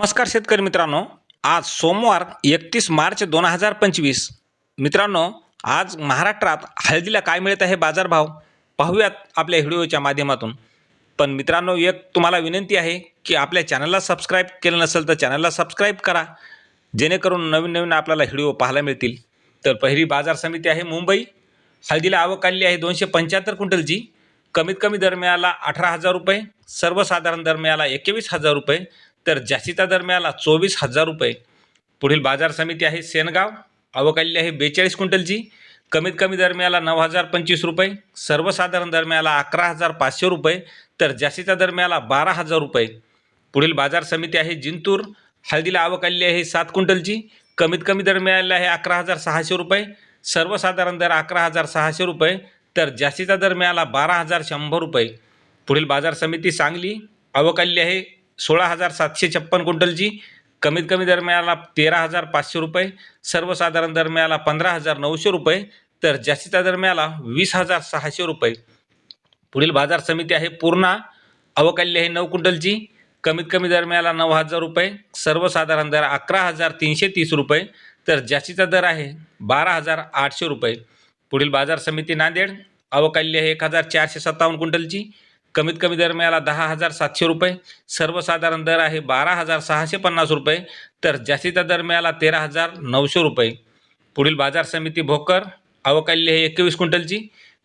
नमस्कार शेतकरी मित्रांनो. आज सोमवार एकतीस मार्च दोन हजार पंचवीस. मित्रांनो आज महाराष्ट्रात हळदीला काय मिळत आहे बाजारभाव? पाहूयात आपल्या व्हिडिओच्या माध्यमातून. पण मित्रांनो एक तुम्हाला विनंती आहे की आपल्या चॅनलला सबस्क्राईब केलं नसेल तर चॅनलला सबस्क्राईब करा. जेणेकरून नवीन नवीन आपल्याला व्हिडिओ पाहायला मिळतील. तर पहिली बाजार समिती आहे मुंबई. हळदीला आवक आलेली आहे दोनशे पंच्याहत्तर क्विंटलची. कमीत कमी दर मिळाला अठरा हजार रुपये सर्वसाधारण दर मिळाला एकवीस हजार रुपये. तर जास्तीचा दर मिळाला चोवीस हजार रुपये. पुढील बाजार समिती आहे सेनगाव. आवक आहे बेचाळीस क्विंटलची. कमीत कमी दर मिळाला नऊ हजार पंचवीस रुपये. सर्वसाधारण दर मिळाला अकरा हजार पाचशे रुपये. तर जास्तीचा दर मिळाला बारा हजार रुपये. पुढील बाजार समिती आहे जिंतूर. हळदीला आवक आलेली आहे सात क्विंटलची. कमीत कमी दर मिळालेला आहे अकरा हजार सहाशे रुपये. सर्वसाधारण दर अकरा हजार सहाशे रुपये. तर जास्तीचा दर मिळाला बारा हजार शंभर रुपये. पुढील बाजार समिती सांगली. आवक आलेली आहे सोळा हजार सातशे छप्पन क्विंटलची. कमीत कमी दर मिळाला तेरा हजार पाचशे रुपये. सर्वसाधारण दर मिळाला पंधरा हजार नऊशे रुपये. तर जास्तीचा दर मिळाला वीस हजार सहाशे रुपये. पुढील बाजार समिती आहे पूर्णा. अवकाल्य आहे नऊ क्विंटलची. कमीत कमी दर मिळाला नऊ हजार रुपये. सर्वसाधारण दर अकरा हजार तीनशे तीस रुपये. तर जास्तीचा दर आहे बारा हजार आठशे रुपये. पुढील बाजार समिती नांदेड. अवकाल्य आहे एक हजार चारशे सत्तावन्न क्विंटलची. कमीत कमी दर मिळाला दहा हजार सातशे रुपये. सर्वसाधारण दर आहे बारा हजार सहाशे पन्नास रुपये. तर जास्तीचा दर मिळाला तेरा हजार नऊशे रुपये. पुढील बाजार समिती भोकर अवकाल्य आहे एकवीस क्विंटलची.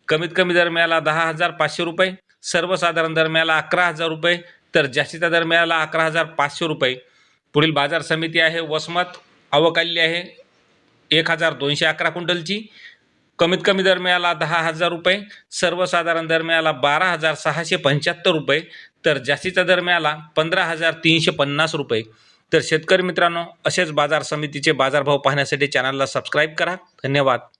कमीत कमी दर मिळाला दहा हजार पाचशे रुपये. सर्वसाधारण दर मिळाला अकरा हजार रुपये. तर जास्तीचा दर मिळाला अकरा हजार पाचशे रुपये. पुढील बाजार समिती आहे वसमत अवकाल्य आहे एक हजार दोनशे अकरा क्विंटलची. कमीत कमी दर मिळाला दहा हजार रुपये सर्वसाधारण दर मिळाला बारा हजार सहाशे पंच्याहत्तर रुपये तर जास्तीचा दर मिळाला पंधरा हजार तीनशे पन्नास रुपये. तर शेतकरी मित्रांनो असेच बाजार समितीचे बाजारभाव पाहण्यासाठी चॅनलला सबस्क्राईब करा. धन्यवाद.